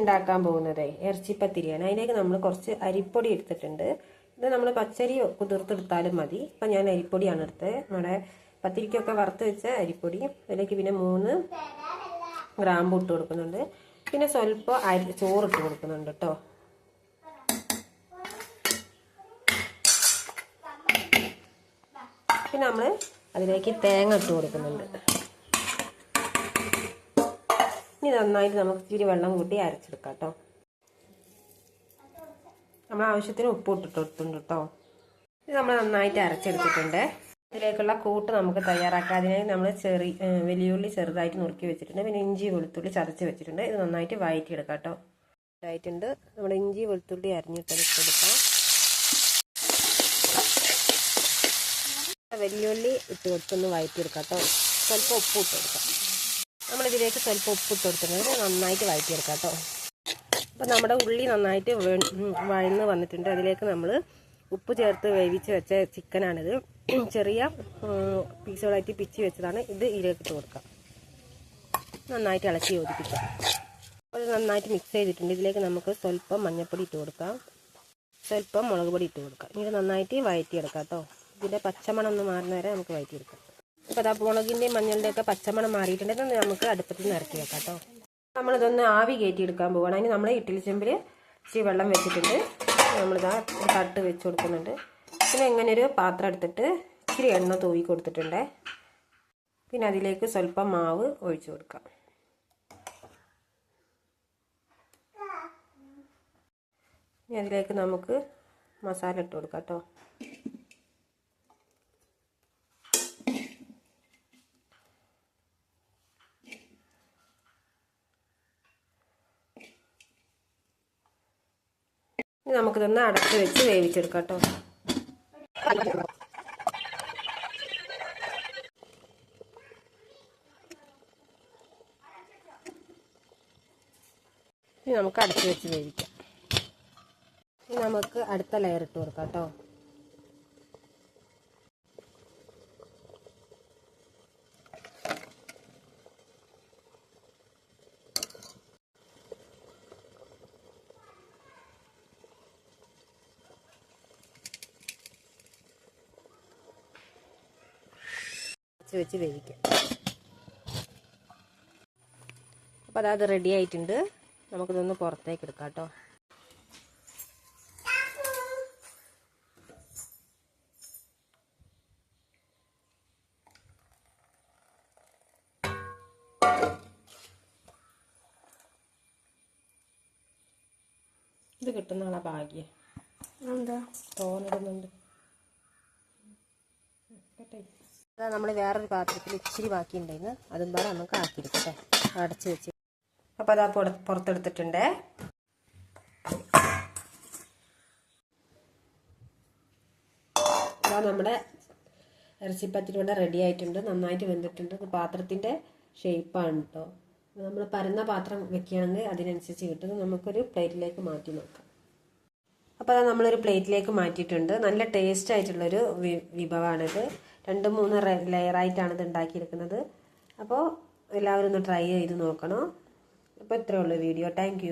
ഉണ്ടാക്കാൻ പോകുന്നത് ഇറച്ചിപ്പത്തിരിയാണ്. അതിലേക്ക് നമ്മൾ കുറച്ച് അരിപ്പൊടി എടുത്തിട്ടുണ്ട്. ഇത് നമ്മൾ പച്ചരി കുതിർത്തെടുത്താലും മതി. അപ്പം ഞാൻ അരിപ്പൊടിയാണ് എടുത്തത് നമ്മുടെ പത്തിരിക്കൊക്കെ വറുത്ത് വെച്ച അരിപ്പൊടി. അതിലേക്ക് പിന്നെ മൂന്ന് ഗ്രാമ്പ് ഇട്ട് കൊടുക്കുന്നുണ്ട്. പിന്നെ സ്വല്പം അരി ചോറിട്ട് കൊടുക്കുന്നുണ്ട് കേട്ടോ. പിന്നെ നമ്മൾ അതിലേക്ക് തേങ്ങ ഇട്ട് കൊടുക്കുന്നുണ്ട്. ഇനി നന്നായിട്ട് നമുക്ക് ഇച്ചിരി വെള്ളം കൂട്ടി അരച്ചെടുക്കാം കേട്ടോ. നമ്മൾ ആവശ്യത്തിന് ഉപ്പ് ഇട്ടിട്ട് കൊടുത്തിട്ടുണ്ട് കേട്ടോ. ഇത് നമ്മൾ നന്നായിട്ട് അരച്ചെടുത്തിട്ടുണ്ട്. ഇതിലേക്കുള്ള കൂട്ട് നമുക്ക് തയ്യാറാക്കാം. അതിനായി നമ്മൾ ചെറിയ വലിയുള്ളി ചെറുതായിട്ട് നുറുക്കി വെച്ചിട്ടുണ്ട്. പിന്നെ ഇഞ്ചി വെളുത്തുള്ളി ചതച്ച് വെച്ചിട്ടുണ്ട്. ഇത് നന്നായിട്ട് വഴറ്റി എടുക്കാം കേട്ടോ. ഇതായിട്ടുണ്ട്. നമ്മൾ ഇഞ്ചി വെളുത്തുള്ളി അരിഞ്ഞിട്ട് എടുക്കാം വെല്ലുള്ളി ഇട്ട് കൊടുത്തൊന്ന് വഴറ്റിയെടുക്കാം കേട്ടോ. സ്വല്പം ഉപ്പ് ഇട്ട് കൊടുക്കാം. നമ്മളിതിലേക്ക് സ്വല്പം ഉപ്പ് ഇട്ട് കൊടുത്തിട്ടുണ്ട് നന്നായിട്ട് വഴറ്റിയെടുക്കാം കേട്ടോ. അപ്പോൾ നമ്മുടെ ഉള്ളി നന്നായിട്ട് വഴന്ന് വന്നിട്ടുണ്ട്. അതിലേക്ക് നമ്മൾ ഉപ്പ് ചേർത്ത് വേവിച്ച് വെച്ച ചിക്കനാണിത്. ചെറിയ പീസുകളായിട്ട് പിച്ചി വെച്ചതാണ്. ഇത് ഇതിലേക്ക് ഇട്ട് കൊടുക്കാം. നന്നായിട്ട് ഇളക്കി യോജിപ്പിക്കാം. അത് നന്നായിട്ട് മിക്സ് ചെയ്തിട്ടുണ്ട്. ഇതിലേക്ക് നമുക്ക് സ്വല്പം മഞ്ഞൾപ്പൊടി ഇട്ട് കൊടുക്കാം. സ്വല്പം മുളക് പൊടി ഇട്ട് കൊടുക്കാം. ഇത് നന്നായിട്ട് വഴറ്റിയെടുക്കാം കേട്ടോ. ഇതിന്റെ പച്ചമണം ഒന്ന് മാറുന്ന വരെ നമുക്ക് വഴറ്റിയെടുക്കാം. അപ്പോൾ അതാ മുളകിന്റെയും മഞ്ഞളുടെ ഒക്കെ പച്ചമണം മാറിയിട്ടുണ്ടെങ്കിൽ ഇത് നമുക്ക് അടുപ്പത്തിൽ നിന്ന് ഇറക്കി വെക്കാം കേട്ടോ നമ്മളിതൊന്ന് ആവി കയറ്റി എടുക്കാൻ പോവുകയാണ് അതിന് നമ്മൾ ഇഡ്ഡലി ചെമ്പിൽ ഇച്ചിരി വെള്ളം വെച്ചിട്ടുണ്ട്. നമ്മളിതാ തട്ട് വെച്ച് കൊടുക്കുന്നുണ്ട്. പിന്നെ ഇങ്ങനെ ഒരു പാത്രം എടുത്തിട്ട് ഇച്ചിരി എണ്ണ തൂവി കൊടുത്തിട്ടുണ്ട്. പിന്നെ അതിലേക്ക് സ്വല്പം മാവ് ഒഴിച്ചു കൊടുക്കാം. ഇനി അതിലേക്ക് നമുക്ക് മസാല ഇട്ട് കൊടുക്കാം കേട്ടോ ഇനി നമുക്കിതൊന്ന് അടച്ച് വെച്ച് വേവിച്ചെടുക്കാം കേട്ടോ ഇനി നമുക്ക് അടച്ച് വെച്ച് വേവിക്കാം. ഇനി നമുക്ക് അടുത്ത ലെയർ ഇട്ട് കൊടുക്കാം കേട്ടോ അടച്ച് വെച്ച് വേവിക്കാം. അപ്പോൾ അതായത് റെഡി ആയിട്ടുണ്ട്. നമുക്കിതൊന്ന് പുറത്തേക്ക് എടുക്കാം കേട്ടോ. ഇത് കിട്ടുന്നതാണ് ഭാഗ്യം. എന്താ തോന്നിടുന്നുണ്ട്. അതാ നമ്മൾ വേറൊരു പാത്രത്തിൽ ഇച്ചിരി ബാക്കി ഉണ്ടായിരുന്നു അതും പാടെ നമുക്ക് ആക്കിയിരിക്കട്ടെ അടച്ച് വെച്ച്. അപ്പോൾ അതാ പുറ- പുറത്തെടുത്തിട്ടുണ്ട്. അതാ നമ്മുടെ ഇറച്ചിപ്പത്തിരി ഇവിടെ റെഡി ആയിട്ടുണ്ട്. നന്നായിട്ട് വെന്തിട്ടുണ്ട്. ഇത് പാത്രത്തിന്റെ ഷേപ്പാണ് കേട്ടോ നമ്മൾ പരന്ന പാത്രം വെക്കുകയാണെങ്കിൽ അതിനനുസരിച്ച് കിട്ടും. നമുക്കൊരു പ്ലേറ്റിലേക്ക് മാറ്റി നോക്കാം. അപ്പോൾ അത് നമ്മളൊരു പ്ലേറ്റിലേക്ക് മാറ്റിയിട്ടുണ്ട്. നല്ല ടേസ്റ്റ് ആയിട്ടുള്ളൊരു വി വിഭവമാണിത് രണ്ട് മൂന്ന് ലെയറായിട്ടാണ് ഇത് ഉണ്ടാക്കിയിരിക്കുന്നത്. അപ്പോൾ എല്ലാവരും ഒന്ന് ട്രൈ ചെയ്ത് നോക്കണം. അപ്പോൾ ഇത്രയേ ഉള്ളൂ വീഡിയോ താങ്ക്